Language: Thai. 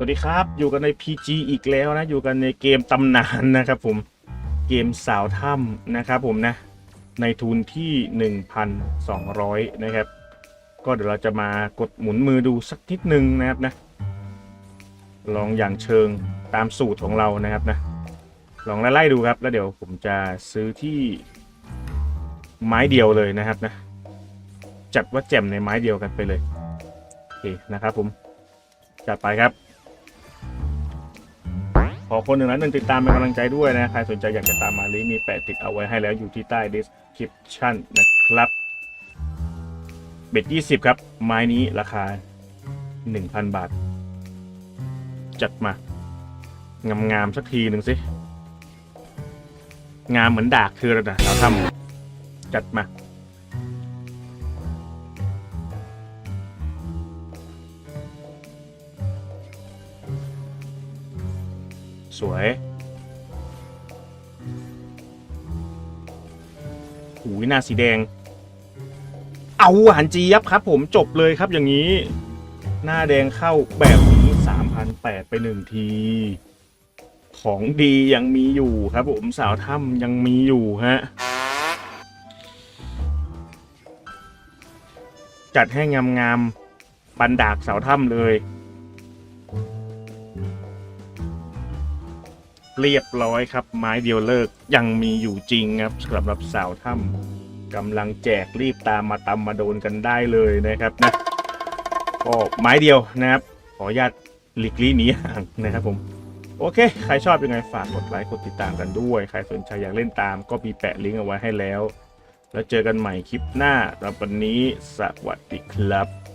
สวัสดีครับ อยู่กันใน PG อีกแล้วนะ อยู่กันในเกมตำนานนะครับผม เกมสาวถ้ำนะครับผมนะ ในทุนที่ 1,200 นะครับ ก็เดี๋ยวเราจะมากดหมุนมือดูสักนิดนึงนะครับนะ ลองอย่างเชิงตามสูตรของเรานะครับนะ ลองไล่ๆดูครับ แล้วเดี๋ยวผมจะซื้อที่ไม้เดียวเลยนะครับนะ จัดว่าแจ่มในไม้เดียวกันไปเลย โอเคนะครับผม จัดไปครับ ขอคนหนึ่งนั้นหนึ่งติดตามเป็นกำลังใจด้วยนะ ใครสนใจอยากจะตามมาลิมีแปะติดเอาไว้ให้แล้วอยู่ที่ใต้ description นะครับเบ็ดยี่สิบครับ ไม้นี้ราคา1,000บาท จัดมา งามๆสักทีหนึ่งสิ งามเหมือนดากคือระดับเราทำจัดมา สวยหูยหน้าสีแดง เอาหวานเจี๊ยบครับ ผมจบเลยครับอย่างนี้ หน้าแดงเข้าแบบนี้3,008ไปหนึ่งที ของดียังมีอยู่ครับ ผมสาวถ้ำยังมีอยู่ฮะจัดให้งามๆปันดากสาวถ้ำเลย เรียบร้อยครับ ไม้เดียวเลิกยังมีอยู่จริงครับสำหรับสาวถ้ำกำลังแจกรีบตามมาตำมาโดนกันได้เลยนะครับนะก็ไม้เดียวนะครับ ขออนุญาตหลีกลี่หนีห่างนะครับผมโอเค ใครชอบยังไงฝากกดไลค์กดติดตามกันด้วย ใครสนใจอยากเล่นตามก็มีแปะลิงก์เอาไว้ให้แล้ว แล้วเจอกันใหม่คลิปหน้าสำหรับวันนี้สวัสดีครับ